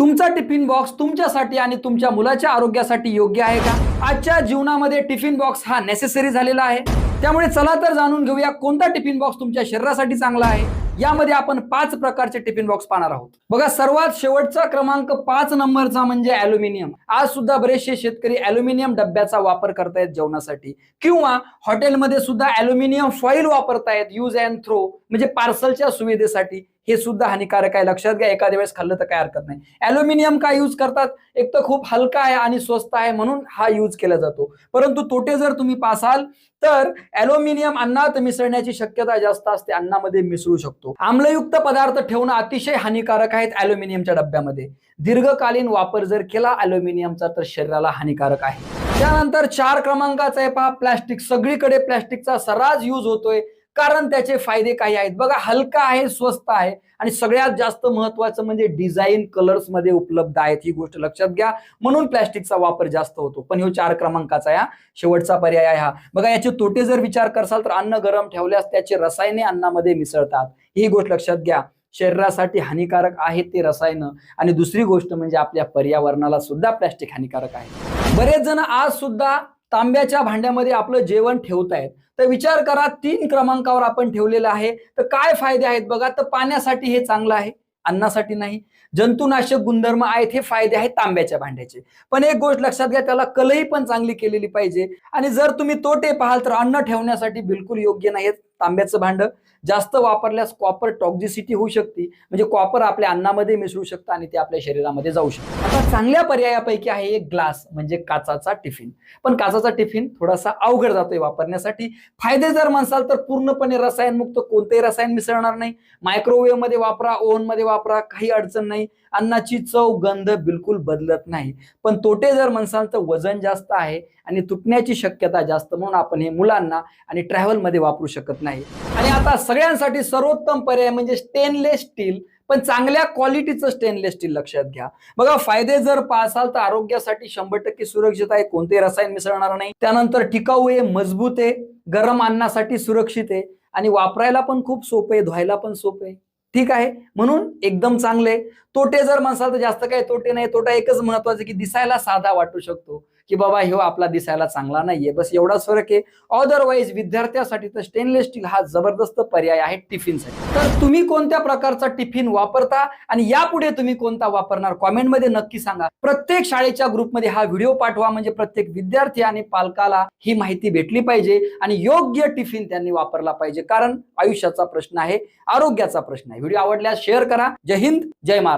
तुमचा tiffin box तुमच्यासाठी आणि तुमच्या मुलाच्या आरोग्यासाठी योग्य आहे का? आजच्या जीवनामध्ये टिफिन बॉक्स हा नेसेसरी झालेला आहे. त्यामुळे चला तर जाणून घेऊया कोणता टिफिन बॉक्स तुमच्या शरीरासाठी चांगला आहे. यामध्ये आपण पाच प्रकारचे टिफिन बॉक्स पाहणार आहोत. बघा सर्वात शेवटचा क्रमांक पाच नंबरचा म्हणजे अॅल्युमिनियम आज सुद्धा बरेचसे शेतकरी अॅल्युमिनियम डब्याचा वापर करतायत जेवणासाठी. किंवा हॉटेलमध्ये सुद्धा अॅल्युमिनियम फॉईल वापरतायत यूज अँड थ्रो म्हणजे पार्सलच्या सुविधेसाठी. हे सुद्धा हानिकारक आहे. लक्षात घ्या एखाद्या वेळेस खाल्लं तर काय हरकत नाही. अॅल्युमिनियम काय यूज करतात? एक तर खूप हलका आहे आणि स्वस्त आहे म्हणून हा यूज केला जातो. परंतु तोटे जर तुम्ही पासाल तर अॅल्युमिनियम अन्नात मिसळण्याची शक्यता जास्त असते. अन्नामध्ये मिसळू शकतो. आम्लयुक्त पदार्थ ठेवणं अतिशय हानिकारक आहेत अॅल्युमिनियमच्या डब्यामध्ये. दीर्घकालीन वापर जर केला अॅल्युमिनियमचा तर शरीराला हानिकारक आहे. त्यानंतर चार क्रमांकाचा आहे पहा प्लॅस्टिक. सगळीकडे प्लॅस्टिकचा सर्रास यूज होतोय. कारण त्याचे फायदे काही आहेत. बघा हलका आहे स्वस्त आहे आणि सगळ्यात जास्त महत्वाचं म्हणजे डिझाईन कलर्समध्ये उपलब्ध आहेत ही गोष्ट लक्षात घ्या. म्हणून प्लॅस्टिकचा वापर जास्त होतो. पण ह्यो चार क्रमांकाचा या. शेवटचा पर्याय आहे हा. बघा याचे तोटे जर विचार करसाल तर अन्न गरम ठेवल्यास त्याचे रसायने अन्नामध्ये मिसळतात. ही गोष्ट लक्षात घ्या. शरीरासाठी हानिकारक आहेत ते रसायन. आणि दुसरी गोष्ट म्हणजे आपल्या पर्यावरणाला सुद्धा प्लॅस्टिक हानिकारक आहे. बरेच जण आज सुद्धा तांब्याच्या भांड्यामध्ये आपलं जेवण ठेवतायत. तर विचार करा तीन क्रमांकावर आपण ठेवलेलं आहे. तर काय फायदे आहेत बघा? तर पाण्यासाठी हे चांगलं आहे अन्नासाठी नाही. जंतुनाशक गुणधर्म आहेत हे फायदे आहेत तांब्याच्या भांड्याचे. पण एक गोष्ट लक्षात घ्या त्याला कलही पण चांगली केलेली पाहिजे. आणि जर तुम्ही तोटे पाहाल तर अन्न ठेवण्यासाठी बिलकुल योग्य नाही तांब्याचं भांडं. जास्त वापरल्यास कॉपर टॉक्झिसिटी होऊ शकते. म्हणजे कॉपर आपल्या अन्नामध्ये मिसळू शकतं आणि ते आपल्या शरीरामध्ये जाऊ शकतं. आता चांगल्या पर्यायापैकी आहे एक ग्लास म्हणजे काचाचा टिफिन पण काचाचा टिफिन थोडासा अवघड जातोय वापरण्यासाठी. फायदे जर म्हणसाल तर पूर्णपणे रसायनमुक्त कोणतेही रसायन मिसळणार नाही. मायक्रोवेव्हमध्ये वापरा ओव्हनमध्ये वापरा काही अडचण नाही. अन्नाची चव गंध बिलकुल बदलत नाही. पण तोटे जर म्हणसाल तर वजन जास्त आहे आणि तुटण्याची शक्यता जास्त म्हणून आपण हे मुलांना आणि ट्रॅव्हलमध्ये वापरू शकत नाही. आणि आता सगळ्यांसाठी सर्वोत्तम पर्याय म्हणजे स्टेनलेस स्टील पण चांगल्या क्वालिटीचं स्टेनलेस स्टील लक्षात घ्या. बघा फायदे जर पाहसाल तर आरोग्यासाठी शंभर टक्के सुरक्षित आहे. कोणते रसायन मिसळणार नाही. त्यानंतर टिकाऊ आहे मजबूत आहे गरम अन्नासाठी सुरक्षित आहे. आणि वापरायला पण खूप सोपे आहे धुवायला पण सोपे आहे. ठीक आहे? म्हणून एकदम चांगले तोटे जर म्हणसाल तर जास्त काही तोटे नाही. तोटा एकच महत्त्वाचा की दिसायला साधा वाटू शकतो. की बाबा हे आपला दिसायला चांगला नाहीये. बस एवढाच फरक आहे. अदरवाईज विद्यार्थ्यासाठी तर स्टेनलेस स्टील हा जबरदस्त पर्याय आहे टिफिनसाठी तर तुम्ही कोणत्या प्रकारचा टिफिन वापरता आणि यापुढे तुम्ही कोणता वापरणार? कॉमेंटमध्ये नक्की सांगा. प्रत्येक शाळेच्या ग्रुपमध्ये हा व्हिडिओ पाठवा. म्हणजे प्रत्येक विद्यार्थी आणि पालकाला ही माहिती भेटली पाहिजे आणि योग्य टिफिन त्यांनी वापरला पाहिजे. कारण आयुष्याचा प्रश्न आहे आरोग्याचा प्रश्न आहे. व्हिडिओ आवडल्यास शेअर करा. जय हिंद जय महाराज